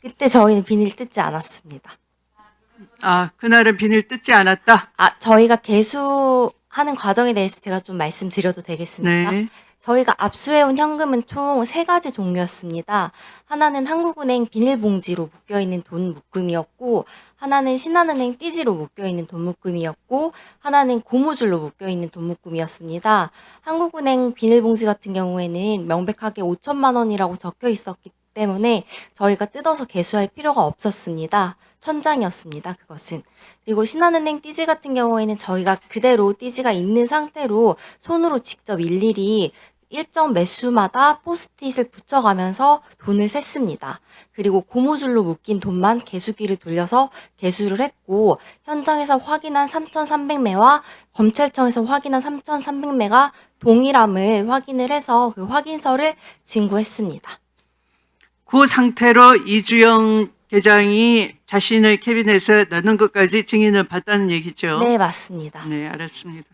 그때 저희는 비닐 뜯지 않았습니다. 아, 그날은 비닐 뜯지 않았다. 아, 저희가 개수하는 과정에 대해서 제가 좀 말씀드려도 되겠습니까? 네. 저희가 압수해온 현금은 총 세 가지 종류였습니다. 하나는 한국은행 비닐봉지로 묶여있는 돈 묶음이었고, 하나는 신한은행 띠지로 묶여있는 돈 묶음이었고, 하나는 고무줄로 묶여있는 돈 묶음이었습니다. 한국은행 비닐봉지 같은 경우에는 명백하게 5천만 원이라고 적혀 있었기 때문에 저희가 뜯어서 개수할 필요가 없었습니다. 천장이었습니다. 그것은. 그리고 신한은행 띠지 같은 경우에는 저희가 그대로 띠지가 있는 상태로 손으로 직접 일일이 일정 매수마다 포스트잇을 붙여가면서 돈을 셌습니다. 그리고 고무줄로 묶인 돈만 개수기를 돌려서 개수를 했고 현장에서 확인한 3,300매와 검찰청에서 확인한 3,300매가 동일함을 확인을 해서 그 확인서를 진구했습니다. 그 상태로 이주영 계장이 자신을 캐비넷에 넣는 것까지 증인을 봤다는 얘기죠. 네, 맞습니다. 네, 알았습니다.